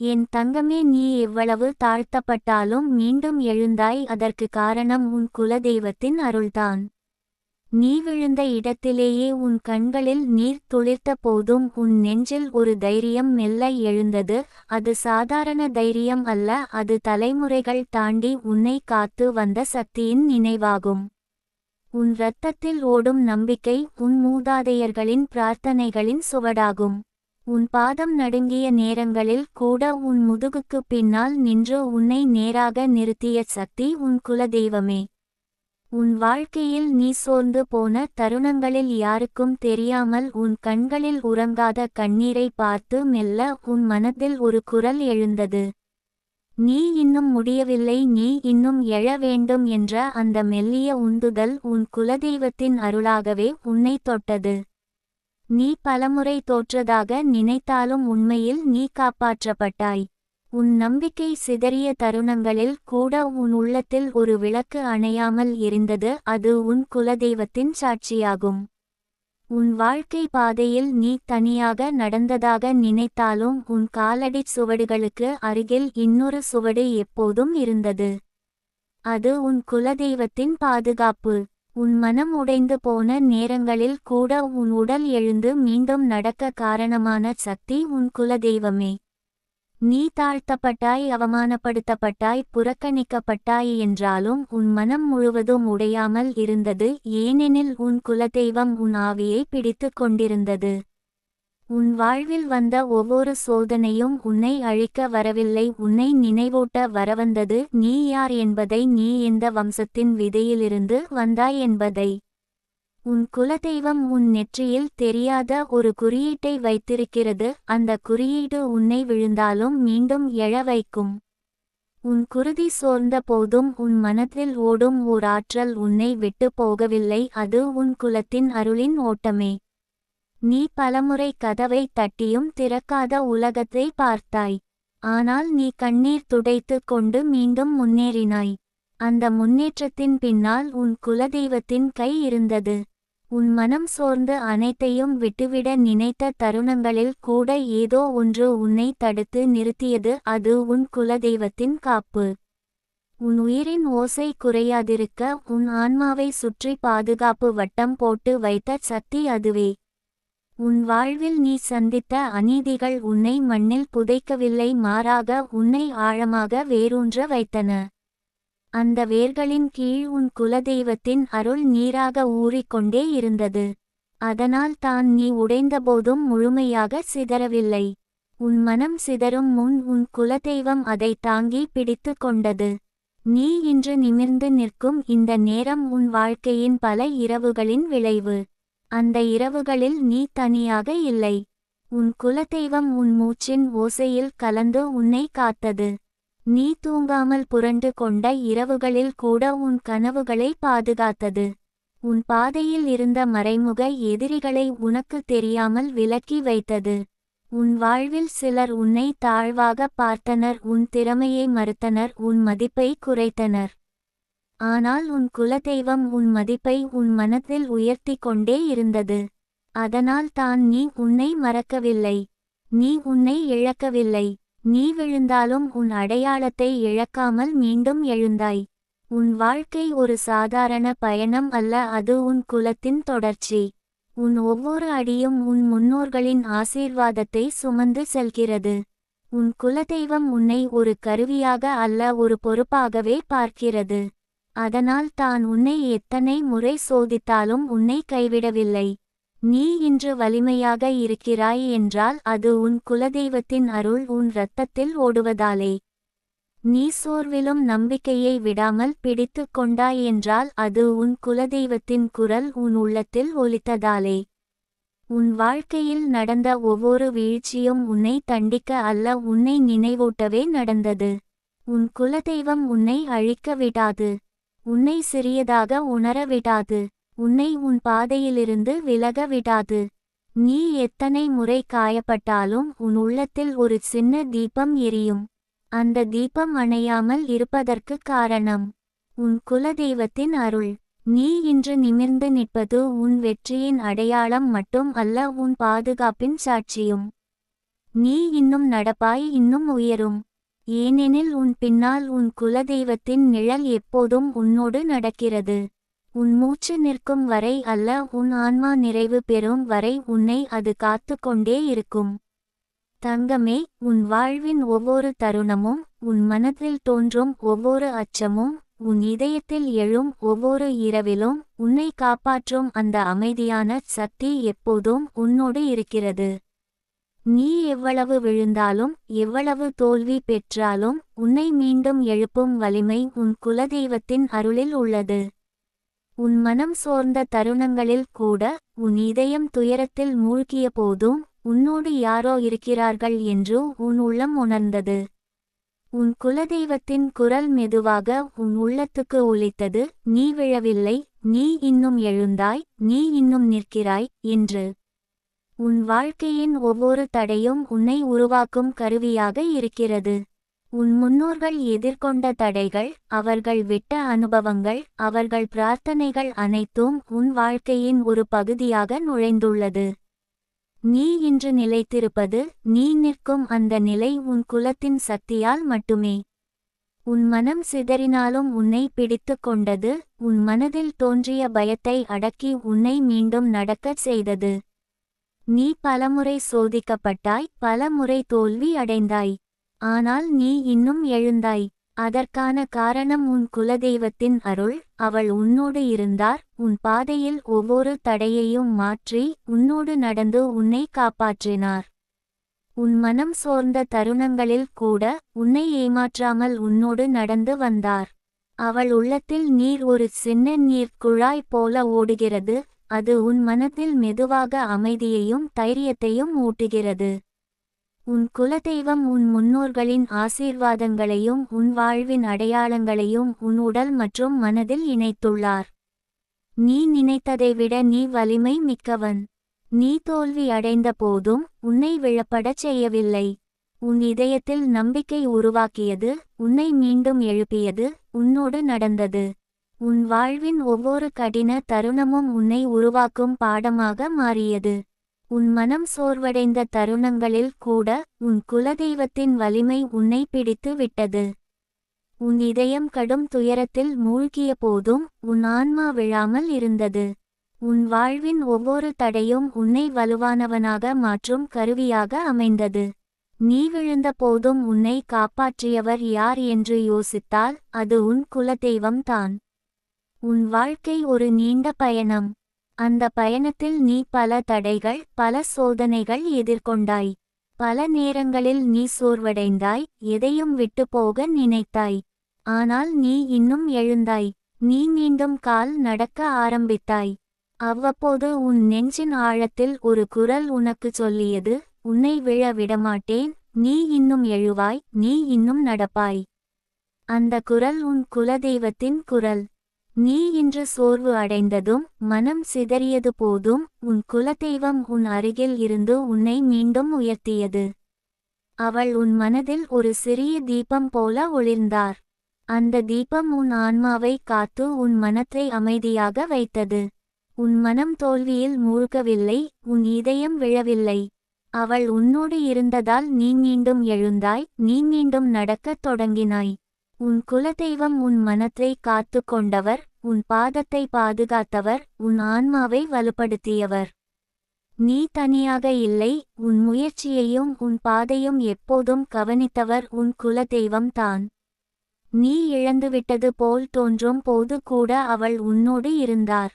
என் தங்கமே நீ எவ்வளவு தாழ்த்தப்பட்டாலும் மீண்டும் எழுந்தாய் அதற்கு காரணம் உன் குலதெய்வத்தின் அருள்தான். நீ விழுந்த இடத்திலேயே உன் கண்களில் நீர் துளிர்த்த போதும் உன் நெஞ்சில் ஒரு தைரியம் மெல்ல எழுந்தது அது சாதாரண தைரியம் அல்ல அது தலைமுறைகள் தாண்டி உன்னை காத்து வந்த சக்தியின் நினைவாகும். உன் இரத்தத்தில் ஓடும் நம்பிக்கை உன் மூதாதையர்களின் பிரார்த்தனைகளின் சுவடாகும். உன் பாதம் நடுங்கிய நேரங்களில் கூட உன் முதுகுக்கு பின்னால் நின்று உன்னை நேராக நிறுத்திய சக்தி உன் குலதெய்வமே. உன் வாழ்க்கையில் நீ சோர்ந்து போன தருணங்களில் யாருக்கும் தெரியாமல் உன் கண்களில் உறங்காத கண்ணீரை பார்த்து மெல்ல உன் மனதில் ஒரு குரல் எழுந்தது. நீ இன்னும் முடியவில்லை நீ இன்னும் எழ வேண்டும் என்ற அந்த மெல்லிய உந்துதல் உன் குலதெய்வத்தின் அருளாகவே உன்னை தொட்டது. நீ பலமுறை தோற்றதாக நினைத்தாலும் உண்மையில் நீ காப்பாற்றப்பட்டாய். உன் நம்பிக்கை சிதறிய தருணங்களில் கூட உன் உள்ளத்தில் ஒரு விளக்கு அணையாமல் இருந்தது அது உன் குலதெய்வத்தின் சாட்சியாகும். உன் வாழ்க்கை பாதையில் நீ தனியாக நடந்ததாக நினைத்தாலும் உன் காலடிச் சுவடுகளுக்கு அருகில் இன்னொரு சுவடு எப்போதும் இருந்தது. அது உன் குலதெய்வத்தின் பாதுகாப்பு. உன் மனம் உடைந்து போன நேரங்களில் கூட உன் உடல் எழுந்து மீண்டும் நடக்க காரணமான சக்தி உன் குலதெய்வமே. நீ தாழ்த்தப்பட்டாய் அவமானப்படுத்தப்பட்டாய் புறக்கணிக்கப்பட்டாய் என்றாலும் உன் மனம் முழுவதும் உடையாமல் இருந்தது ஏனெனில் உன் குலதெய்வம் உன் ஆவியை பிடித்து கொண்டிருந்தது. உன் வாழ்வில் வந்த ஒவ்வொரு சோதனையும் உன்னை அழிக்க வரவில்லை. உன்னை நினைவூட்ட வரவந்தது நீ யார் என்பதை நீ இந்த வம்சத்தின் விதையிலிருந்து வந்தாய் என்பதை. உன் குலதெய்வம் உன் நெற்றியில் தெரியாத ஒரு குறியீட்டை வைத்திருக்கிறது. அந்த குறியீடு உன்னை விழுந்தாலும் மீண்டும் எழ வைக்கும். உன் குருதி சோர்ந்த போதும் உன் மனத்தில் ஓடும் ஓர் ஆற்றல் உன்னை விட்டு போகவில்லை. அது உன் குலத்தின் அருளின் ஓட்டமே. நீ பலமுறை கதவை தட்டியும் திறக்காத உலகத்தை பார்த்தாய். ஆனால் நீ கண்ணீர் துடைத்துக் கொண்டு மீண்டும் முன்னேறினாய். அந்த முன்னேற்றத்தின் பின்னால் உன் குலதெய்வத்தின் கை இருந்தது. உன் மனம் சோர்ந்து அனைத்தையும் விட்டுவிட நினைத்த தருணங்களில் கூட ஏதோ ஒன்று உன்னை தடுத்து நிறுத்தியது அது உன் குலதெய்வத்தின் காப்பு. உன் உயிரின் ஓசை குறையாதிருக்க உன் ஆன்மாவை சுற்றி பாதுகாப்பு வட்டம் போட்டு வைத்த சக்தி அதுவே. உன் வாழ்வில் நீ சந்தித்த அநீதிகள் உன்னை மண்ணில் புதைக்கவில்லை மாறாக உன்னை ஆழமாக வேரூன்ற வைத்தன. அந்த வேர்களின் கீழ் உன் குலதெய்வத்தின் அருள் நீராக ஊறிக்கொண்டே இருந்தது. அதனால் தான் நீ உடைந்தபோதும் முழுமையாக சிதறவில்லை. உன் மனம் சிதறும் முன் உன் குலதெய்வம் அதை தாங்கி பிடித்து கொண்டது. நீ இன்று நிமிர்ந்து நிற்கும் இந்த நேரம் உன் வாழ்க்கையின் பல இரவுகளின் விளைவு. அந்த இரவுகளில் நீ தனியாக இல்லை. உன் குலதெய்வம் உன் மூச்சின் ஓசையில் கலந்து உன்னை காத்தது. நீ தூங்காமல் புரண்டு கொண்ட இரவுகளில் கூட உன் கனவுகளை பாதுகாத்தது. உன் பாதையில் இருந்த மறைமுக எதிரிகளை உனக்கு தெரியாமல் விலக்கி வைத்தது. உன் வாழ்வில் சிலர் உன்னை தாழ்வாக பார்த்தனர் உன் திறமையை மறுத்தனர் உன் மதிப்பை குறைத்தனர். ஆனால் உன் குலதெய்வம் உன் மதிப்பை உன் மனத்தில் உயர்த்தி கொண்டே இருந்தது. அதனால் தான் நீ உன்னை மறக்கவில்லை. நீ உன்னை இழக்கவில்லை. நீ விழுந்தாலும் உன் அடையாளத்தை இழக்காமல் மீண்டும் எழுந்தாய். உன் வாழ்க்கை ஒரு சாதாரண பயணம் அல்ல அது உன் குலத்தின் தொடர்ச்சி. உன் ஒவ்வொரு அடியும் உன் முன்னோர்களின் ஆசீர்வாதத்தை சுமந்து செல்கிறது. உன் குலதெய்வம் உன்னை ஒரு கருவியாக அல்ல ஒரு பொறுப்பாகவே பார்க்கிறது. அதனால் தான் உன்னை எத்தனை முறை சோதித்தாலும் உன்னை கைவிடவில்லை. நீ இன்று வலிமையாக இருக்கிறாய் என்றால் அது உன் குலதெய்வத்தின் அருள் உன் இரத்தத்தில் ஓடுவதாலே. நீ சோர்விலும் நம்பிக்கையை விடாமல் பிடித்து கொண்டாய் என்றால் அது உன் குலதெய்வத்தின் குரல் உன் உள்ளத்தில் ஒலித்ததாலே. உன் வாழ்க்கையில் நடந்த ஒவ்வொரு வீழ்ச்சியும் உன்னை தண்டிக்க அல்ல உன்னை நினைவூட்டவே நடந்தது. உன் குலதெய்வம் உன்னை அழிக்க விடாது. உன்னை சிறியதாக உணர விடாது உன்னை உன் பாதையிலிருந்து விலக விடாது நீ எத்தனை முறை காயப்பட்டாலும் உன் உள்ளத்தில் ஒரு சின்ன தீபம் எரியும். அந்த தீபம் அணையாமல் இருப்பதற்கு காரணம் உன் குலதெய்வத்தின் அருள். நீ இன்று நிமிர்ந்து நிற்பது உன் வெற்றியின் அடையாளம் மட்டும் அல்ல உன் பாதுகாப்பின் சாட்சியும். நீ இன்னும் நடப்பாய் இன்னும் உயரும். ஏனெனில் உன் பின்னால் உன் குலதெய்வத்தின் நிழல் எப்போதும் உன்னோடு நடக்கிறது. உன் மூச்சு நிற்கும் வரை அல்ல உன் ஆன்மா நிறைவு பெறும் வரை உன்னை அது காத்து கொண்டே இருக்கும். தங்கமே உன் வாழ்வின் ஒவ்வொரு தருணமும் உன் மனத்தில் தோன்றும் ஒவ்வொரு அச்சமும் உன் இதயத்தில் எழும் ஒவ்வொரு இரவிலும் உன்னை காப்பாற்றும் அந்த அமைதியான சக்தி எப்போதும் உன்னோடு இருக்கிறது. நீ எவ்வளவு விழுந்தாலும் எவ்வளவு தோல்வி பெற்றாலும் உன்னை மீண்டும் எழுப்பும் வலிமை உன் குலதெய்வத்தின் அருளில் உள்ளது. உன் மனம் சோர்ந்த தருணங்களில் கூட உன் இதயம் துயரத்தில் மூழ்கிய போதும் உன்னோடு யாரோ இருக்கிறார்கள் என்று உன் உள்ளம் உணர்ந்தது. உன் குலதெய்வத்தின் குரல் மெதுவாக உன் உள்ளத்துக்கு ஒலித்தது. நீ விழவில்லை நீ இன்னும் எழுந்தாய் நீ இன்னும் நிற்கிறாய் என்று. உன் வாழ்க்கையின் ஒவ்வொரு தடையும் உன்னை உருவாக்கும் கருவியாக இருக்கிறது. உன் முன்னோர்கள் எதிர்கொண்ட தடைகள் அவர்கள் விட்ட அனுபவங்கள் அவர்கள் பிரார்த்தனைகள் அனைத்தும் உன் வாழ்க்கையின் ஒரு பகுதியாக நுழைந்துள்ளது. நீ இன்று நிலைத்திருப்பது நீ நிற்கும் அந்த நிலை உன் குலத்தின் சக்தியால் மட்டுமே. உன் மனம் சிதறினாலும் உன்னை பிடித்து கொண்டது உன் மனதில் தோன்றிய பயத்தை அடக்கி உன்னை மீண்டும் நடக்கச் செய்தது. நீ பலமுறை சோதிக்கப்பட்டாய் பலமுறை தோல்வி அடைந்தாய். ஆனால் நீ இன்னும் எழுந்தாய். அதற்கான காரணம் உன் குலதெய்வத்தின் அருள். அவள் உன்னோடு இருந்தார். உன் பாதையில் ஒவ்வொரு தடையையும் மாற்றி உன்னோடு நடந்து உன்னை காப்பாற்றினார். உன் மனம் சோர்ந்த தருணங்களில் கூட உன்னை ஏமாற்றாமல் உன்னோடு நடந்து வந்தார். அவள் உள்ளத்தில் நீர் ஒரு சின்ன நீர் குழாய் போல ஓடுகிறது. அது உன் மனத்தில் மெதுவாக அமைதியையும் தைரியத்தையும் ஊட்டுகிறது. உன் குலதெய்வம் உன் முன்னோர்களின் ஆசீர்வாதங்களையும் உன் வாழ்வின் அடையாளங்களையும் உன் உடல் மற்றும் மனதில் இணைத்துள்ளார். நீ நினைத்ததை விட நீ வலிமை மிக்கவன். நீ தோல்வி அடைந்த போதும் உன்னை விழப்படச் செய்யவில்லை. உன் இதயத்தில் நம்பிக்கை உருவாக்கியது உன்னை மீண்டும் எழுப்பியது உன்னோடு நடந்தது. உன் வாழ்வின் ஒவ்வொரு கடின தருணமும் உன்னை உருவாக்கும் பாடமாக மாறியது. உன் மனம் சோர்வடைந்த தருணங்களில் கூட உன் குலதெய்வத்தின் வலிமை உன்னை பிடித்து விட்டது. உன் இதயம் கடும் துயரத்தில் மூழ்கிய போதும் உன் ஆன்மா விழாமல் இருந்தது. உன் வாழ்வின் ஒவ்வொரு தடையும் உன்னை வலுவானவனாக மாற்றும் கருவியாக அமைந்தது. நீ விழுந்த போதும் உன்னை காப்பாற்றியவர் யார் என்று யோசித்தால் அது உன் குலதெய்வம்தான் உன் வாழ்க்கை ஒரு நீண்ட பயணம். அந்த பயணத்தில் நீ பல தடைகள் பல சோதனைகள் எதிர்கொண்டாய். பல நேரங்களில் நீ சோர்வடைந்தாய் எதையும் விட்டு போக நினைத்தாய். ஆனால் நீ இன்னும் எழுந்தாய். நீ மீண்டும் கால் நடக்க ஆரம்பித்தாய். அவ்வப்போது உன் நெஞ்சின் ஆழத்தில் ஒரு குரல் உனக்கு சொல்லியது உன்னை விழ விடமாட்டேன் நீ இன்னும் எழுவாய் நீ இன்னும் நடப்பாய். அந்த குரல் உன் குலதெய்வத்தின் குரல். நீ இன்று சோர்வு அடைந்ததும் மனம் சிதறியது போதும் உன் குலதெய்வம் உன் அருகில் இருந்து உன்னை மீண்டும் உயர்த்தியது. அவள் உன் மனதில் ஒரு சிறிய தீபம் போல ஒளிர்ந்தார். அந்த தீபம் உன் ஆன்மாவை காத்து உன் மனத்தை அமைதியாக வைத்தது. உன் மனம் தோல்வியில் மூழ்கவில்லை உன் இதயம் விழவில்லை. அவள் உன்னோடு இருந்ததால் நீ மீண்டும் எழுந்தாய் நீ மீண்டும் நடக்கத் தொடங்கினாய். உன் குலதெய்வம் உன் மனத்தை காத்து கொண்டவர் உன் பாதத்தை பாதுகாத்தவர் உன் ஆன்மாவை வலுப்படுத்தியவர். நீ தனியாக இல்லை உன் முயற்சியையும் உன் பாதையும் எப்போதும் கவனித்தவர் உன் குலதெய்வம் தான். நீ இழந்துவிட்டது போல் தோன்றும் போது கூட அவள் உன்னோடு இருந்தார்.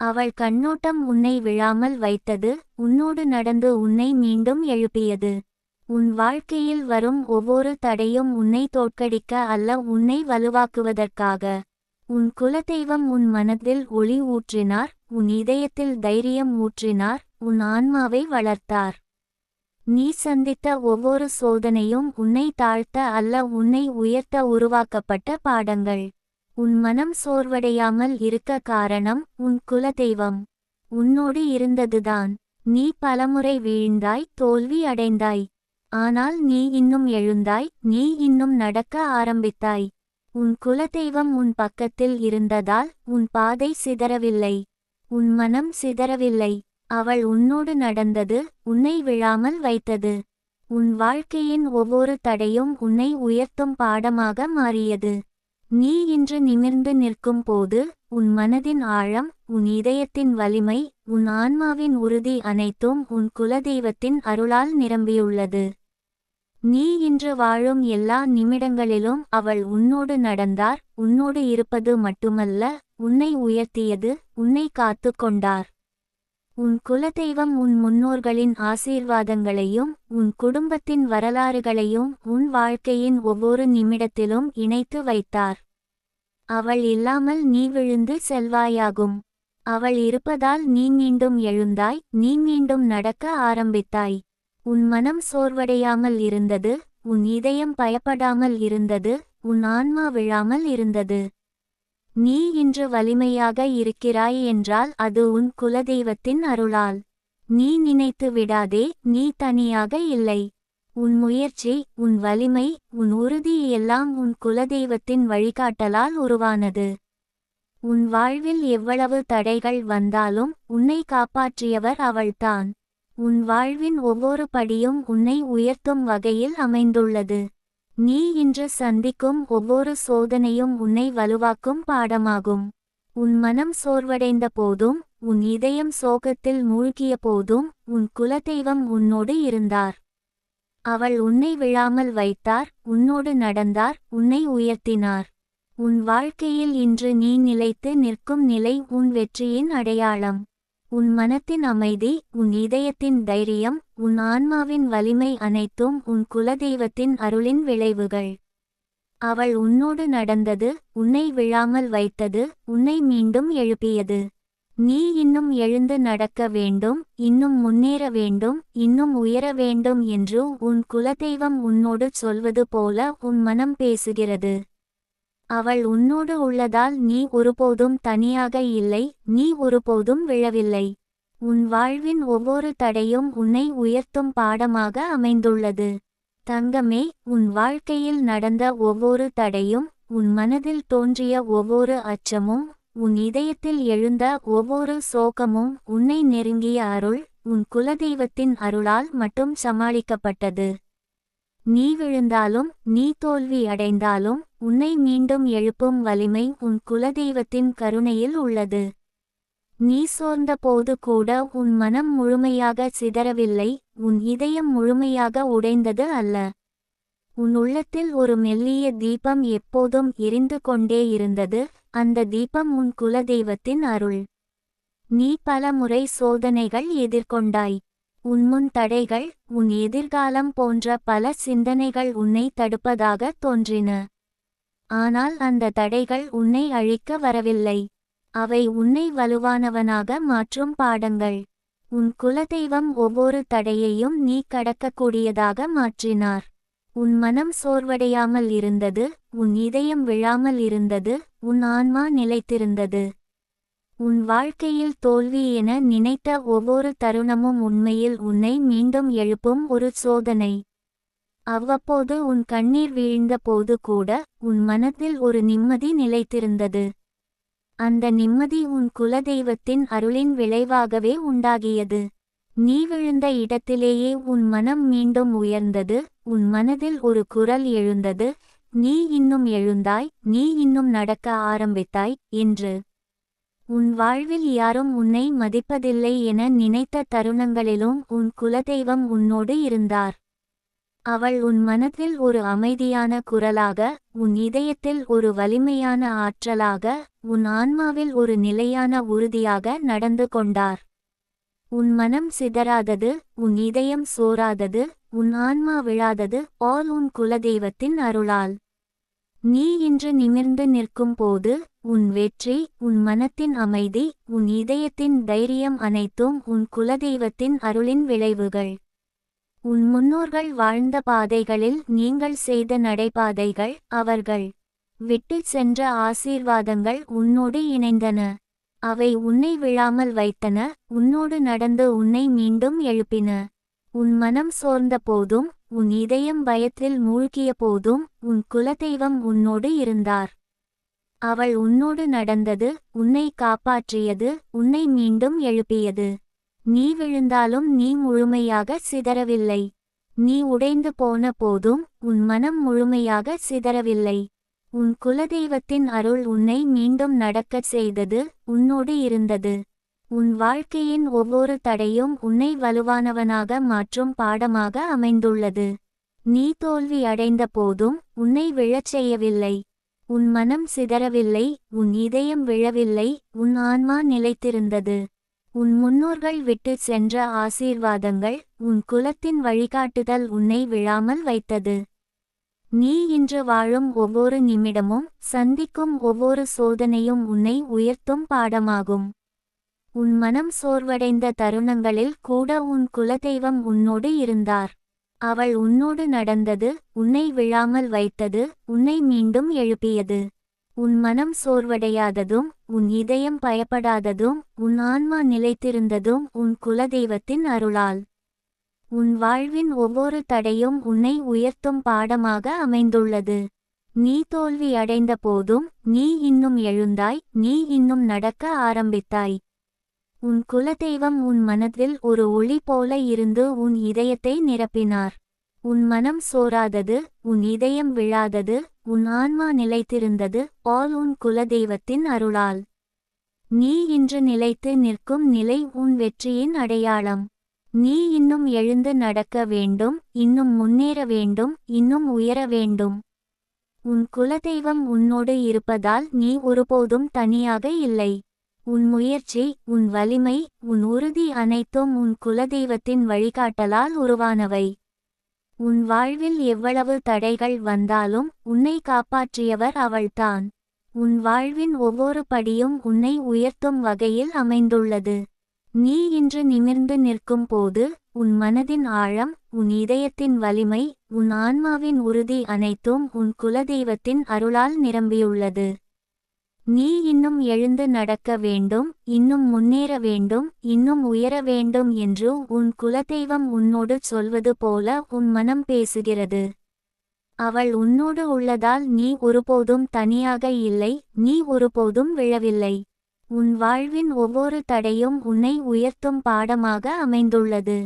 அவள் கண்ணோட்டம் உன்னை விழாமல் வைத்தது உன்னோடு நடந்து உன்னை மீண்டும் எழுப்பியது. உன் வாழ்க்கையில் வரும் ஒவ்வொரு தடையும் உன்னை தோற்கடிக்க அல்ல உன்னை வலுவாக்குவதற்காக. உன் குலதெய்வம் உன் மனதில் ஒளி ஊற்றினார் உன் இதயத்தில் தைரியம் ஊற்றினார் உன் ஆன்மாவை வளர்த்தார். நீ சந்தித்த ஒவ்வொரு சோதனையும் உன்னை தாழ்த்த அல்ல உன்னை உயர்த்த உருவாக்கப்பட்ட பாடங்கள். உன் மனம் சோர்வடையாமல் இருக்க காரணம் உன் குலதெய்வம். உன்னோடு இருந்ததுதான். நீ பலமுறை வீழ்ந்தாய் தோல்வி அடைந்தாய். ஆனால் நீ இன்னும் எழுந்தாய் நீ இன்னும் நடக்க ஆரம்பித்தாய். உன் குலதெய்வம் உன் பக்கத்தில் இருந்ததால் உன் பாதை சிதறவில்லை. உன் மனம் சிதறவில்லை. அவள் உன்னோடு நடந்தது உன்னை விழாமல் வைத்தது. உன் வாழ்க்கையின் ஒவ்வொரு தடையும் உன்னை உயர்த்தும் பாடமாக மாறியது. நீ இன்று நிமிர்ந்து நிற்கும் போது உன் மனதின் ஆழம் உன் இதயத்தின் வலிமை உன் ஆன்மாவின் உறுதி அனைத்தும் உன் குலதெய்வத்தின் அருளால் நிரம்பியுள்ளது. நீ இன்று வாழும் எல்லா நிமிடங்களிலும் அவள் உன்னோடு நடந்தார் உன்னோடு இருப்பது மட்டுமல்ல உன்னை உயர்த்தியது உன்னை காத்து கொண்டார். உன் குலதெய்வம் உன் முன்னோர்களின் ஆசீர்வாதங்களையும் உன் குடும்பத்தின் வரலாறுகளையும் உன் வாழ்க்கையின் ஒவ்வொரு நிமிடத்திலும் இணைத்து வைத்தார். அவள் இல்லாமல் நீ விழுந்து செல்வாயாகும். அவள் இருப்பதால் நீ மீண்டும் எழுந்தாய் நீ மீண்டும் நடக்க ஆரம்பித்தாய். உன் மனம் சோர்வடையாமல் இருந்தது உன் இதயம் பயப்படாமல் இருந்தது உன் ஆன்மா விழாமல் இருந்தது. நீ இன்று வலிமையாக இருக்கிறாய் என்றால் அது உன் குலதெய்வத்தின் அருளால். நீ நினைத்து விடாதே நீ தனியாக இல்லை. உன் முயற்சி உன் வலிமை உன் உறுதி எல்லாம் உன் குலதெய்வத்தின் வழிகாட்டலால் உருவானது. உன் வாழ்வில் எவ்வளவு தடைகள் வந்தாலும் உன்னை காப்பாற்றியவர் அவள்தான். உன் வாழ்வின் ஒவ்வொரு படியும் உன்னை உயர்த்தும் வகையில் அமைந்துள்ளது. நீ இன்று சந்திக்கும் ஒவ்வொரு சோதனையும் உன்னை வலுவாக்கும் பாடமாகும். உன் மனம் சோர்வடைந்த போதும் உன் இதயம் சோகத்தில் மூழ்கிய போதும் உன் குலதெய்வம் உன்னோடு இருந்தார். அவள் உன்னை விழாமல் வைத்தார் உன்னோடு நடந்தார் உன்னை உயர்த்தினார். உன் வாழ்க்கையில் இன்று நீ நிலைத்து நிற்கும் நிலை உன் வெற்றியின் அடையாளம். உன் மனத்தின் அமைதி உன் இதயத்தின் தைரியம் உன் ஆன்மாவின் வலிமை அனைத்தும் உன் குலதெய்வத்தின் அருளின் விளைவுகள். அவள் உன்னோடு நடந்தது உன்னை விழாமல் வைத்தது உன்னை மீண்டும் எழுப்பியது. நீ இன்னும் எழுந்து நடக்க வேண்டும் இன்னும் முன்னேற வேண்டும் இன்னும் உயர வேண்டும் என்று உன் குலதெய்வம் உன்னோடு சொல்வது போல உன் மனம் பேசுகிறது. அவள் உன்னோடு உள்ளதால் நீ ஒருபோதும் தனியாக இல்லை நீ ஒருபோதும் விழவில்லை. உன் வாழ்வின் ஒவ்வொரு தடையும் உன்னை உயர்த்தும் பாடமாக அமைந்துள்ளது. தங்கமே உன் வாழ்க்கையில் நடந்த ஒவ்வொரு தடையும் உன் மனதில் தோன்றிய ஒவ்வொரு அச்சமும் உன் இதயத்தில் எழுந்த ஒவ்வொரு சோகமும் உன்னை நெருங்கிய அருள் உன் குலதெய்வத்தின் அருளால் மட்டும் சமாளிக்கப்பட்டது. நீ விழுந்தாலும் நீ தோல்வி அடைந்தாலும் உன்னை மீண்டும் எழுப்பும் வலிமை உன் குலதெய்வத்தின் கருணையில் உள்ளது. நீ சோர்ந்த போது கூட உன் மனம் முழுமையாக சிதறவில்லை உன் இதயம் முழுமையாக உடைந்தது அல்ல. உன் உள்ளத்தில் ஒரு மெல்லிய தீபம் எப்போதும் எரிந்து கொண்டே இருந்தது அந்த தீபம் உன் குலதெய்வத்தின் அருள். நீ பல முறை சோதனைகள் எதிர்கொண்டாய். உன்முன் தடைகள் உன் எதிர்காலம் போன்ற பல சிந்தனைகள் உன்னை தடுப்பதாக தோன்றின. ஆனால் அந்த தடைகள் உன்னை அழிக்க வரவில்லை. அவை உன்னை வலுவானவனாக மாற்றும் பாடங்கள். உன் குலதெய்வம் ஒவ்வொரு தடையையும் நீ கடக்கக்கூடியதாக மாற்றினார். உன் மனம் சோர்வடையாமல் இருந்தது உன் இதயம் விழாமல் இருந்தது உன் ஆன்மா நிலைத்திருந்தது. உன் வாழ்க்கையில் தோல்வி என நினைத்த ஒவ்வொரு தருணமும் உண்மையில் உன்னை மீண்டும் எழுப்பும் ஒரு சோதனை. அவ்வப்போது உன் கண்ணீர் வீழ்ந்த போது கூட உன் மனத்தில் ஒரு நிம்மதி நிலைத்திருந்தது. அந்த நிம்மதி உன் குலதெய்வத்தின் அருளின் விளைவாகவே உண்டாகியது. நீ விழுந்த இடத்திலேயே உன் மனம் மீண்டும் உயர்ந்தது உன் மனதில் ஒரு குரல் எழுந்தது நீ இன்னும் எழுந்தாய் நீ இன்னும் நடக்க ஆரம்பித்தாய் என்று. உன் வாழ்வில் யாரும் உன்னை மதிப்பதில்லை என நினைத்த தருணங்களிலும் உன் குலதெய்வம் உன்னோடு இருந்தார். அவள் உன் மனத்தில் ஒரு அமைதியான குரலாக உன் இதயத்தில் ஒரு வலிமையான ஆற்றலாக உன் ஆன்மாவில் ஒரு நிலையான உறுதியாக நடந்து கொண்டார். உன் மனம் சிதறாதது உன் இதயம் சோராதது உன் ஆன்மா விழாதது ஆல் உன் குலதெய்வத்தின் அருளால். நீ இன்று நிமிர்ந்து நிற்கும் போது உன் வெற்றி உன் மனத்தின் அமைதி உன் இதயத்தின் தைரியம் அனைத்தும் உன் குலதெய்வத்தின் அருளின் விளைவுகள். உன் முன்னோர்கள் வாழ்ந்த பாதைகளில் நீங்கள் செய்த நடைபாதைகள் அவர்கள். விட்டுச் சென்ற ஆசீர்வாதங்கள் உன்னோடு இணைந்தன. அவை உன்னை விழாமல் வைத்தன உன்னோடு நடந்து உன்னை மீண்டும் எழுப்பின. உன் மனம் சோர்ந்த போதும் உன் இதயம் பயத்தில் மூழ்கிய போதும் உன் குலதெய்வம் உன்னோடு இருந்தார். அவள் உன்னோடு நடந்தது உன்னை காப்பாற்றியது உன்னை மீண்டும் எழுப்பியது. நீ விழுந்தாலும் நீ முழுமையாக சிதறவில்லை. நீ உடைந்து போன போதும் உன் மனம் முழுமையாக சிதறவில்லை. உன் குலதெய்வத்தின் அருள் உன்னை மீண்டும் நடக்கச் செய்தது உன்னோடு இருந்தது. உன் வாழ்க்கையின் ஒவ்வொரு தடையும் உன்னை வலுவானவனாக மாற்றும் பாடமாக அமைந்துள்ளது. நீ தோல்வி அடைந்த போதும் உன்னை விழச் செய்யவில்லை. உன் மனம் சிதறவில்லை உன் இதயம் விழவில்லை உன் ஆன்மா நிலைத்திருந்தது. உன் முன்னோர்கள் விட்டு சென்ற ஆசீர்வாதங்கள் உன் குலத்தின் வழிகாட்டுதல் உன்னை விழாமல் வைத்தது. நீ இன்று வாழும் ஒவ்வொரு நிமிடமும் சந்திக்கும் ஒவ்வொரு சோதனையும் உன்னை உயர்த்தும் பாடமாகும். உன் மனம் சோர்வடைந்த தருணங்களில் கூட உன் குலதெய்வம் உன்னோடு இருந்தார். அவள் உன்னோடு நடந்தது உன்னை விழாமல் வைத்தது உன்னை மீண்டும் எழுப்பியது. உன் மனம் சோர்வடையாததும் உன் இதயம் பயப்படாததும் உன் ஆன்மா நிலைத்திருந்ததும் உன் குலதெய்வத்தின் அருளால். உன் வாழ்வின் ஒவ்வொரு தடையும் உன்னை உயர்த்தும் பாடமாக அமைந்துள்ளது. நீ தோல்வி அடைந்த போதும் நீ இன்னும் எழுந்தாய் நீ இன்னும் நடக்க ஆரம்பித்தாய். உன் குலதெய்வம் உன் மனதில் ஒரு ஒளி போல இருந்து உன் இதயத்தை நிரப்பினார். உன் மனம் சோராதது உன் இதயம் விழாதது உன் ஆன்மா நிலைத்திருந்தது ஆல் உன் குலதெய்வத்தின் அருளால். நீ இன்று நிலைத்து நிற்கும் நிலை உன் வெற்றியின் அடையாளம். நீ இன்னும் எழுந்து நடக்க வேண்டும் இன்னும் முன்னேற வேண்டும் இன்னும் உயர வேண்டும். உன் குலதெய்வம் உன்னோடு இருப்பதால் நீ ஒருபோதும் தனியாக இல்லை. உன் முயற்சி உன் வலிமை உன் உறுதி அனைத்தும் உன் குலதெய்வத்தின் வழிகாட்டலால் உருவானவை. உன் வாழ்வில் எவ்வளவு தடைகள் வந்தாலும் உன்னை காப்பாற்றியவர் அவள்தான். உன் வாழ்வின் ஒவ்வொரு படியும் உன்னை உயர்த்தும் வகையில் அமைந்துள்ளது. நீ இன்று நிமிர்ந்து நிற்கும் போது உன் மனதின் ஆழம் உன் இதயத்தின் வலிமை உன் ஆன்மாவின் உறுதி அனைத்தும் உன் குலதெய்வத்தின் அருளால் நிரம்பியுள்ளது. நீ இன்னும் எழுந்து நடக்க வேண்டும் இன்னும் முன்னேற வேண்டும் இன்னும் உயர வேண்டும் என்று உன் குலதெய்வம் உன்னோடு சொல்வது போல உன் மனம் பேசுகிறது. அவள் உன்னோடு உள்ளதால் நீ ஒருபோதும் தனியாக இல்லை நீ ஒருபோதும் விழவில்லை. உன் வாழ்வின் ஒவ்வொரு தடையும் உன்னை உயர்த்தும் பாடமாக அமைந்துள்ளது.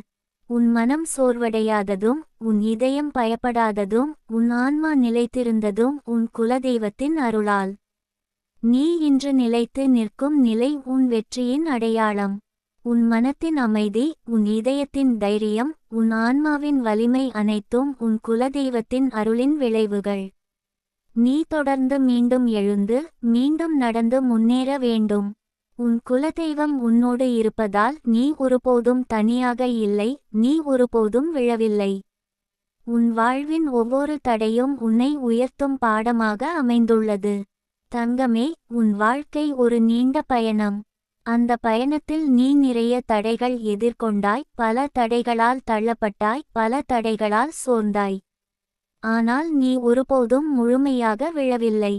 உன் மனம் சோர்வடையாததும் உன் இதயம் பயப்படாததும் உன் ஆன்மா நிலைத்திருந்ததும் உன் குலதெய்வத்தின் அருளால். நீ இன்று நிலைத்து நிற்கும் நிலை உன் வெற்றியின் அடையாளம். உன் மனத்தின் அமைதி உன் இதயத்தின் தைரியம் உன் ஆன்மாவின் வலிமை அனைத்தும் உன் குலதெய்வத்தின் அருளின் விளைவுகள். நீ தொடர்ந்து மீண்டும் எழுந்து மீண்டும் நடந்து முன்னேற வேண்டும். உன் குலதெய்வம் உன்னோடு இருப்பதால் நீ ஒருபோதும் தனியாக இல்லை நீ ஒருபோதும் விழவில்லை. உன் வாழ்வின் ஒவ்வொரு தடையும் உன்னை உயர்த்தும் பாடமாக அமைந்துள்ளது. தங்கமே உன் வாழ்க்கை ஒரு நீண்ட பயணம். அந்த பயணத்தில் நீ நிறைய தடைகள் எதிர்கொண்டாய் பல தடைகளால் தள்ளப்பட்டாய் பல தடைகளால் சோர்ந்தாய். ஆனால் நீ ஒருபோதும் முழுமையாக விழவில்லை.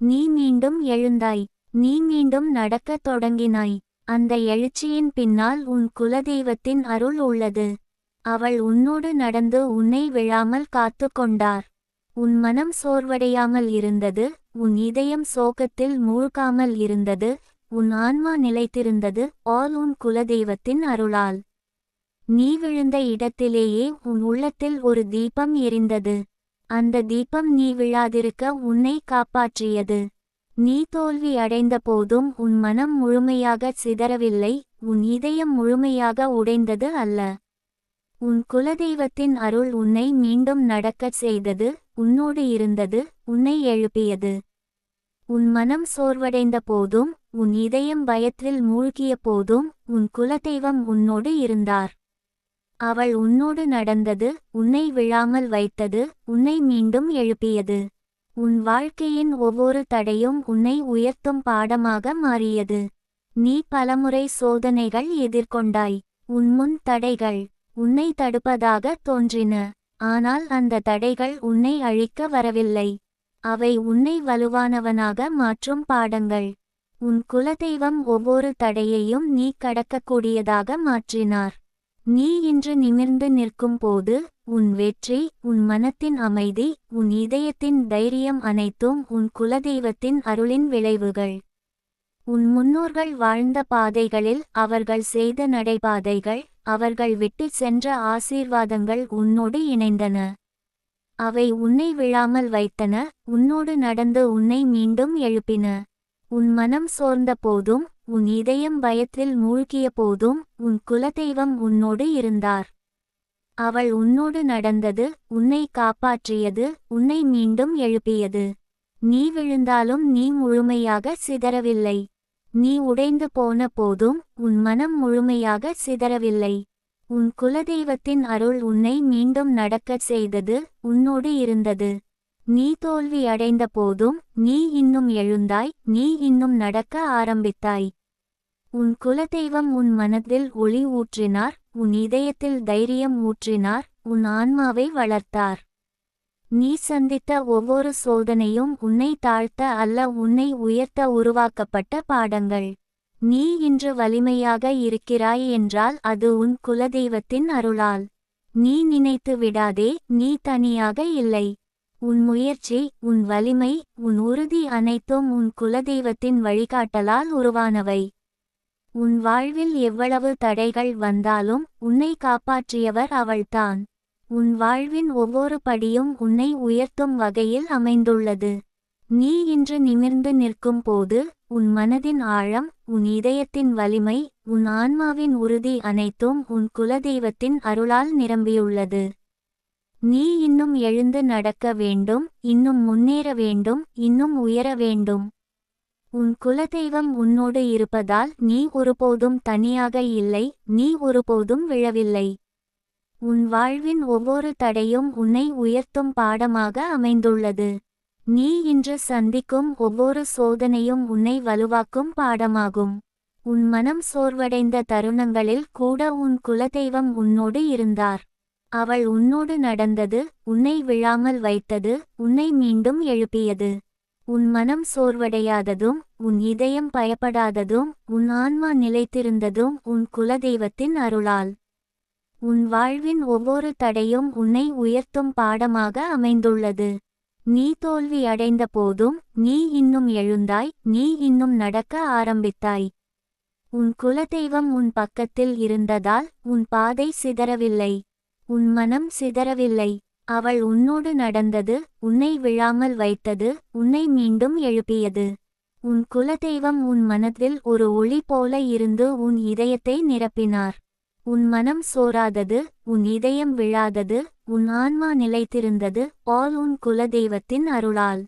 நீ மீண்டும் எழுந்தாய். நீ மீண்டும் நடக்கத் தொடங்கினாய். அந்த எழுச்சியின் பின்னால் உன் குலதெய்வத்தின் அருள் உள்ளது. அவள் உன்னோடு நடந்து உன்னை விழாமல் காத்து கொண்டார். உன் மனம் சோர்வடையாமல் இருந்தது. உன் இதயம் சோகத்தில் மூழ்காமல் இருந்தது உன் ஆன்மா நிலைத்திருந்தது ஆல் உன் குலதெய்வத்தின் அருளால். நீ விழுந்த இடத்திலேயே உன் உள்ளத்தில் ஒரு தீபம் எரிந்தது. அந்த தீபம் நீ விழாதிருக்க உன்னை காப்பாற்றியது. நீ தோல்வி அடைந்த போதும் உன் மனம் முழுமையாக சிதறவில்லை உன் இதயம் முழுமையாக உடைந்தது அல்ல. உன் குலதெய்வத்தின் அருள் உன்னை மீண்டும் நடக்கச் செய்தது உன்னோடு இருந்தது உன்னை எழுப்பியது. உன் மனம் சோர்வடைந்த போதும் உன் இதயம் பயத்தில் மூழ்கிய போதும் உன் குலதெய்வம் உன்னோடு இருந்தார். அவள் உன்னோடு நடந்தது உன்னை விழாமல் வைத்தது உன்னை மீண்டும் எழுப்பியது. உன் வாழ்க்கையின் ஒவ்வொரு தடையும் உன்னை உயர்த்தும் பாடமாக மாறியது. நீ பலமுறை சோதனைகள் எதிர்கொண்டாய். உன் முன் தடைகள் உன்னை தடுப்பதாக தோன்றின. ஆனால் அந்த தடைகள் உன்னை அழிக்க வரவில்லை. அவை உன்னை வலுவானவனாக மாற்றும் பாடங்கள். உன் குலதெய்வம் ஒவ்வொரு தடையையும் நீ கடக்கக்கூடியதாக மாற்றினார். நீ இன்று நிமிர்ந்து நிற்கும் போது உன் வெற்றி உன் மனத்தின் அமைதி உன் இதயத்தின் தைரியம் அனைத்தும் உன் குலதெய்வத்தின் அருளின் விளைவுகள். உன் முன்னோர்கள் வாழ்ந்த பாதைகளில் அவர்கள் செய்த நடைபாதைகள் அவர்கள் விட்டு சென்ற ஆசீர்வாதங்கள் உன்னோடு இணைந்தன. அவை உன்னை விழாமல் வைத்தன உன்னோடு நடந்து உன்னை மீண்டும் எழுப்பின. உன் மனம் சோர்ந்த போதும் உன் இதயம் பயத்தில் மூழ்கிய போதும் உன் குலதெய்வம் உன்னோடு இருந்தார். அவள் உன்னோடு நடந்தது உன்னை காப்பாற்றியது உன்னை மீண்டும் எழுப்பியது. நீ விழுந்தாலும் நீ முழுமையாக சிதறவில்லை. நீ உடைந்து போன போதும் உன் மனம் முழுமையாக சிதறவில்லை. உன் குலதெய்வத்தின் அருள் உன்னை மீண்டும் நடக்கச் செய்தது உன்னோடு இருந்தது. நீ தோல்வி அடைந்த போதும் நீ இன்னும் எழுந்தாய் நீ இன்னும் நடக்க ஆரம்பித்தாய். உன் குலதெய்வம் உன் மனதில் ஒளி ஊற்றினார் உன் இதயத்தில் தைரியம் ஊற்றினார் உன் ஆன்மாவை வளர்த்தார். நீ சந்தித்த ஒவ்வொரு சோதனையும் உன்னை தாழ்த்த அல்ல உன்னை உயர்த்த உருவாக்கப்பட்ட பாடங்கள். நீ இன்று வலிமையாக இருக்கிறாய் என்றால் அது உன் குலதெய்வத்தின் அருளால். நீ நினைத்து விடாதே நீ தனியாக இல்லை. உன் முயற்சி உன் வலிமை உன் உறுதி அனைத்தும் உன் குலதெய்வத்தின் வழிகாட்டலால் உருவானவை. உன் வாழ்வில் எவ்வளவு தடைகள் வந்தாலும் உன்னை காப்பாற்றியவர் அவள்தான். உன் வாழ்வின் ஒவ்வொரு படியும் உன்னை உயர்த்தும் வகையில் அமைந்துள்ளது. நீ இன்று நிமிர்ந்து நிற்கும் போது உன் மனதின் ஆழம் உன் இதயத்தின் வலிமை உன் ஆன்மாவின் உறுதி அனைத்தும் உன் குலதெய்வத்தின் அருளால் நிரம்பியுள்ளது. நீ இன்னும் எழுந்து நடக்க வேண்டும் இன்னும் முன்னேற வேண்டும் இன்னும் உயர வேண்டும். உன் குலதெய்வம் உன்னோடு இருப்பதால் நீ ஒருபோதும் தனியாக இல்லை நீ ஒருபோதும் விழவில்லை. உன் வாழ்வின் ஒவ்வொரு தடையும் உன்னை உயர்த்தும் பாடமாக அமைந்துள்ளது. நீ இன்று சந்திக்கும் ஒவ்வொரு சோதனையும் உன்னை வலுவாக்கும் பாடமாகும். உன் மனம் சோர்வடைந்த தருணங்களில் கூட உன் குலதெய்வம் உன்னோடு இருந்தார். அவள் உன்னோடு நடந்தது உன்னை விழாமல் வைத்தது உன்னை மீண்டும் எழுப்பியது. உன் மனம் சோர்வடையாததும் உன் இதயம் பயப்படாததும் உன் ஆன்மா நிலைத்திருந்ததும் உன் குலதெய்வத்தின் அருளால். உன் வாழ்வின் ஒவ்வொரு தடையும் உன்னை உயர்த்தும் பாடமாக அமைந்துள்ளது. நீ தோல்வி அடைந்த போதும் நீ இன்னும் எழுந்தாய் நீ இன்னும் நடக்க ஆரம்பித்தாய். உன் குலதெய்வம் உன் பக்கத்தில் இருந்ததால் உன் பாதை சிதறவில்லை. உன் மனம் சிதறவில்லை. அவள் உன்னோடு நடந்தது உன்னை விழாமல் வைத்தது உன்னை மீண்டும் எழுப்பியது. உன் குலதெய்வம் உன் மனதில் ஒரு ஒளி போல இருந்து உன் இதயத்தை நிரப்பினார். உன் மனம் சோராதது உன் இதயம் விழாதது உன் ஆன்மா நிலைத்திருந்தது ஆல் உன் குலதெய்வத்தின் அருளால்.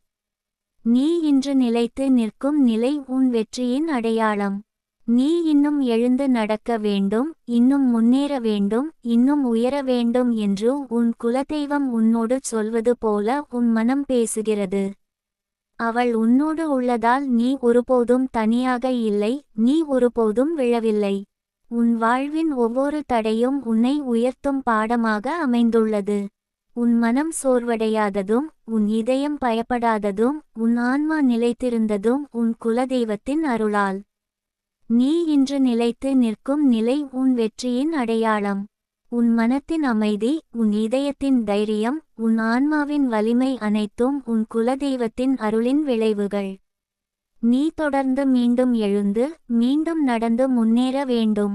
நீ இன்று நிலைத்து நிற்கும் நிலை உன் வெற்றியின் அடையாளம். நீ இன்னும் எழுந்து நடக்க வேண்டும் இன்னும் முன்னேற வேண்டும் இன்னும் உயர வேண்டும் என்று உன் குலதெய்வம் உன்னோடு சொல்வது போல உன் மனம் பேசுகிறது. அவள் உன்னோடு உள்ளதால் நீ ஒருபோதும் தனியாக இல்லை நீ ஒருபோதும் விழவில்லை. உன் வாழ்வின் ஒவ்வொரு தடையும் உன்னை உயர்த்தும் பாடமாக அமைந்துள்ளது. உன் மனம் சோர்வடையாததும் உன் இதயம் பயப்படாததும் உன் ஆன்மா நிலைத்திருந்ததும் உன் குலதெய்வத்தின் அருளால். நீ இன்று நிலைத்து நிற்கும் நிலை உன் வெற்றியின் அடையாளம். உன் மனத்தின் அமைதி உன் இதயத்தின் தைரியம் உன் ஆன்மாவின் வலிமை அனைத்தும் உன் குலதெய்வத்தின் அருளின் விளைவுகள். நீ தொடர்ந்து மீண்டும் எழுந்து மீண்டும் நடந்து முன்னேற வேண்டும்.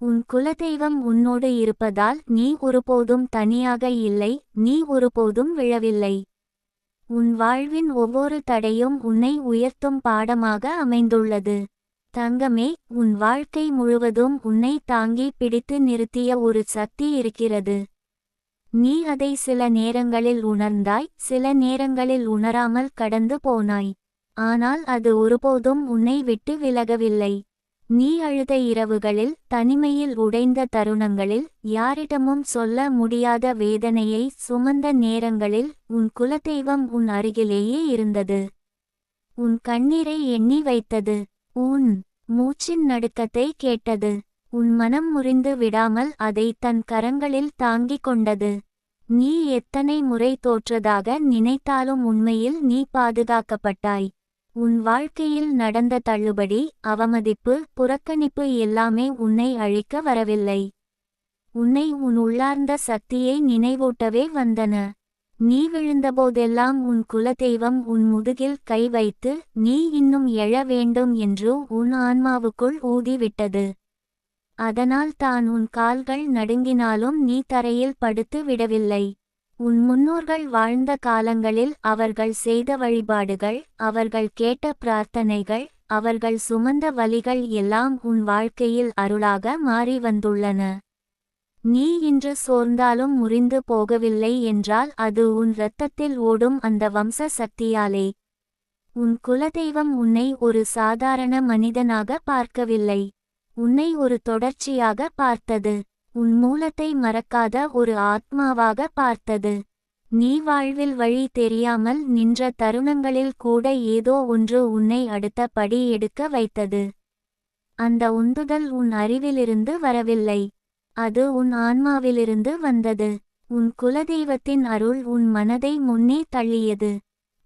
உன் குலதெய்வம் உன்னோடு இருப்பதால் நீ ஒருபோதும் தனியாக இல்லை நீ ஒருபோதும் விழவில்லை. உன் வாழ்வின் ஒவ்வொரு தடையும் உன்னை உயர்த்தும் பாடமாக அமைந்துள்ளது. தங்கமே உன் வாழ்க்கை முழுவதும் உன்னை தாங்கி பிடித்து நிறுத்திய ஒரு சக்தி இருக்கிறது. நீ அதை சில நேரங்களில் உணர்ந்தாய் சில நேரங்களில் உணராமல் கடந்து போனாய். ஆனால் அது ஒருபோதும் உன்னை விட்டு விலகவில்லை. நீ அழுத இரவுகளில் தனிமையில் உடைந்த தருணங்களில் யாரிடமும் சொல்ல முடியாத வேதனையை சுமந்த நேரங்களில் உன் குலதெய்வம் உன் அருகிலேயே இருந்தது. உன் கண்ணீரை எண்ணி வைத்தது. உன் மூச்சின் நடுக்கத்தை கேட்டது. உன் மனம் முறிந்து விடாமல் அதை தன் கரங்களில் தாங்கிக் கொண்டது. நீ எத்தனை முறை தோற்றதாக நினைத்தாலும் உண்மையில் நீ பாதுகாக்கப்பட்டாய். உன் வாழ்க்கையில் நடந்த தள்ளுபடி அவமதிப்பு புறக்கணிப்பு எல்லாமே உன்னை அழிக்க வரவில்லை. உன்னை உன் உள்ளார்ந்த சக்தியை நினைவூட்டவே வந்தன. நீ விழுந்தபோதெல்லாம் உன் குலதெய்வம் உன் முதுகில் கை வைத்து நீ இன்னும் எழ வேண்டும் என்று உன் ஆன்மாவுக்குள் ஊதிவிட்டது. அதனால் தான் உன் கால்கள் நடுங்கினாலும் நீ தரையில் படுத்து விடவில்லை. உன் முன்னோர்கள் வாழ்ந்த காலங்களில் அவர்கள் செய்த வழிபாடுகள் அவர்கள் கேட்ட பிரார்த்தனைகள் அவர்கள் சுமந்த வலிகள் எல்லாம் உன் வாழ்க்கையில் அருளாக மாறி வந்துள்ளன. நீ இன்று சோர்ந்தாலும் முறிந்து போகவில்லை என்றால் அது உன் இரத்தத்தில் ஓடும் அந்த வம்ச சக்தியாலே. உன் குலதெய்வம் உன்னை ஒரு சாதாரண மனிதனாக பார்க்கவில்லை. உன்னை ஒரு தொடர்ச்சியாக பார்த்தது. உன் மூலத்தை மறக்காத ஒரு ஆத்மாவாக பார்த்தது. நீ வாழ்வில் வழி தெரியாமல் நின்ற தருணங்களில் கூட ஏதோ ஒன்று உன்னை அடுத்த படி எடுக்க வைத்தது. அந்த உந்துதல் உன் அறிவிலிருந்து வரவில்லை. அது உன் ஆன்மாவிலிருந்து வந்தது. உன் குலதெய்வத்தின் அருள் உன் மனதை முன்னே தள்ளியது.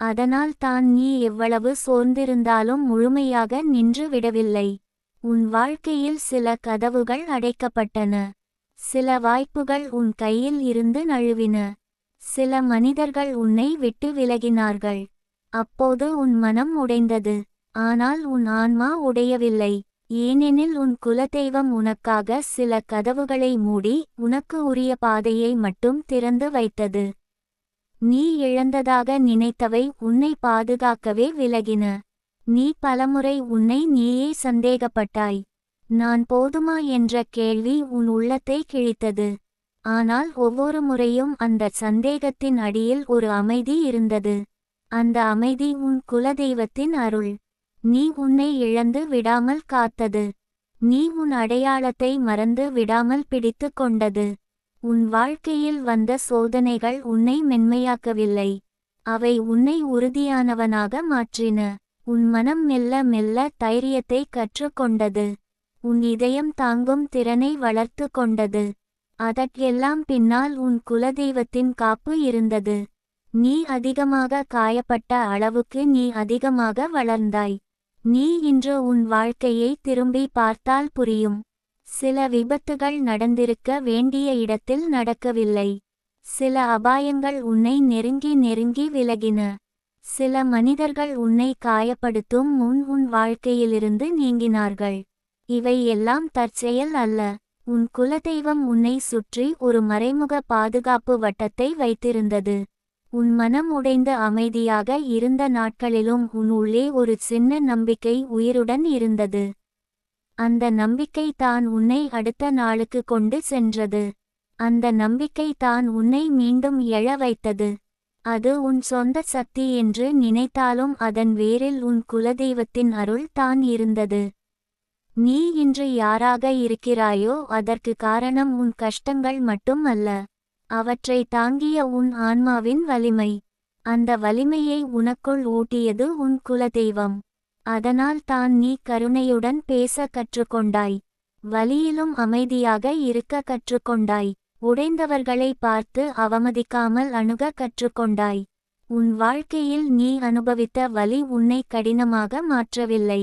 அதனால் தான் நீ எவ்வளவு சோர்ந்திருந்தாலும் முழுமையாக நின்று விடவில்லை. உன் வாழ்க்கையில் சில கதவுகள் அடைக்கப்பட்டன. சில வாய்ப்புகள் உன் கையில் இருந்து நழுவின. சில மனிதர்கள் உன்னை விட்டு விலகினார்கள். அப்போது உன் மனம் உடைந்தது. ஆனால் உன் ஆன்மா உடையவில்லை. ஏனெனில் உன் குலதெய்வம் உனக்காக சில கதவுகளை மூடி உனக்கு உரிய பாதையை மட்டும் திறந்து வைத்தது. நீ இழந்ததாக நினைத்தவை உன்னை பாதுகாக்கவே விலகின. நீ பலமுறை உன்னை நீயே சந்தேகப்பட்டாய். நான் போதுமா என்ற கேள்வி உன் உள்ளத்தை கிழித்தது. ஆனால் ஒவ்வொரு முறையும் அந்த சந்தேகத்தின் அடியில் ஒரு அமைதி இருந்தது. அந்த அமைதி உன் குலதெய்வத்தின் அருள். நீ உன்னை இழந்து விடாமல் காத்தது. நீ உன் அடையாளத்தை மறந்து விடாமல் பிடித்து கொண்டது. உன் வாழ்க்கையில் வந்த சோதனைகள் உன்னை மென்மையாக்கவில்லை. அவை உன்னை உறுதியானவனாக மாற்றின. உன் மனம் மெல்ல மெல்ல தைரியத்தை கற்றுக்கொண்டது உன் இதயம் தாங்கும் திறனை வளர்த்து கொண்டது. அதற்கெல்லாம் பின்னால் உன் குலதெய்வத்தின் காப்பு இருந்தது. நீ அதிகமாக காயப்பட்ட அளவுக்கு நீ அதிகமாக வளர்ந்தாய். நீ இன்று உன் வாழ்க்கையை திரும்பி பார்த்தால் புரியும். சில விபத்துகள் நடந்திருக்க வேண்டிய இடத்தில் நடக்கவில்லை. சில அபாயங்கள் உன்னை நெருங்கி நெருங்கி விலகின. சில மனிதர்கள் உன்னை காயப்படுத்தும் முன் உன் வாழ்க்கையிலிருந்து நீங்கினார்கள். இவை எல்லாம் தற்செயல் அல்ல. உன் குலதெய்வம் உன்னை சுற்றி ஒரு மறைமுக பாதுகாப்பு வட்டத்தை வைத்திருந்தது. உன் மனம் உடைந்து அமைதியாக இருந்த நாட்களிலும் உன் உள்ளே ஒரு சின்ன நம்பிக்கை உயிருடன் இருந்தது. அந்த நம்பிக்கை தான் உன்னை அடுத்த நாளுக்கு கொண்டு சென்றது. அந்த நம்பிக்கை தான் உன்னை மீண்டும் எழ வைத்தது. அது உன் சொந்த சக்தி என்று நினைத்தாலும் அதன் வேரில் உன் குலதெய்வத்தின் அருள் தான் இருந்தது. நீ இன்று யாராக இருக்கிறாயோ அதற்கு காரணம் உன் கஷ்டங்கள் மட்டும் அல்ல. அவற்றை தாங்கிய உன் ஆன்மாவின் வலிமை. அந்த வலிமையை உனக்குள் ஊட்டியது உன் குலதெய்வம். அதனால் தான் நீ கருணையுடன் பேச கற்றுக்கொண்டாய். வலியிலும் அமைதியாக இருக்க கற்றுக்கொண்டாய். உடைந்தவர்களை பார்த்து அவமதிக்காமல் அணுக கற்றுக்கொண்டாய். உன் வாழ்க்கையில் நீ அனுபவித்த வலி உன்னை கடினமாக மாற்றவில்லை.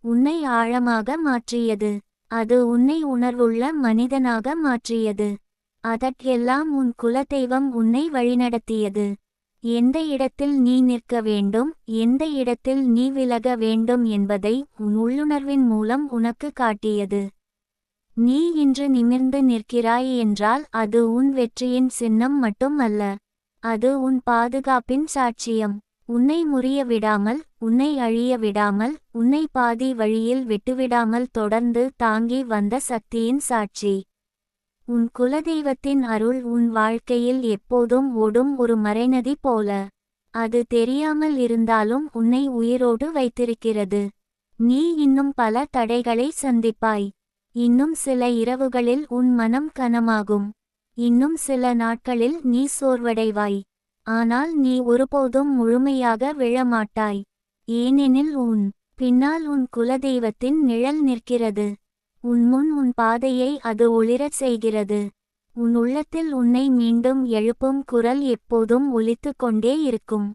உன்னை ஆழமாக மாற்றியது. அது உன்னை உணர்வுள்ள மனிதனாக மாற்றியது. அதற்கெல்லாம் உன் குலதெய்வம் உன்னை வழிநடத்தியது. எந்த இடத்தில் நீ நிற்க வேண்டும் எந்த இடத்தில் நீ விலக வேண்டும் என்பதை உன் உள்ளுணர்வின் மூலம் உனக்கு காட்டியது. நீ இன்று நிமிர்ந்து நிற்கிறாய் என்றால் அது உன் வெற்றியின் சின்னம் மட்டும் அல்ல. அது உன் பாதுகாப்பின் சாட்சியம். உன்னை முறிய விடாமல் உன்னை அழிய விடாமல் உன்னை பாதி வழியில் விட்டுவிடாமல் தொடர்ந்து தாங்கி வந்த சக்தியின் சாட்சி. உன் குலதெய்வத்தின் அருள் உன் வாழ்க்கையில் எப்போதும் ஓடும் ஒரு மறைநதி போல. அது தெரியாமல் இருந்தாலும் உன்னை உயிரோடு வைத்திருக்கிறது. நீ இன்னும் பல தடைகளை சந்திப்பாய். இன்னும் சில இரவுகளில் உன் மனம் கனமாகும். இன்னும் சில நாட்களில் நீ சோர்வடைவாய். ஆனால் நீ ஒருபோதும் முழுமையாக விழமாட்டாய். ஏனெனில் உன் பின்னால் உன் குலதெய்வத்தின் நிழல் நிற்கிறது. உன் முன் உன் பாதையை அது ஒளிரச் செய்கிறது. உன் உள்ளத்தில் உன்னை மீண்டும் எழுப்பும் குரல் எப்போதும் ஒலித்து கொண்டே இருக்கும்.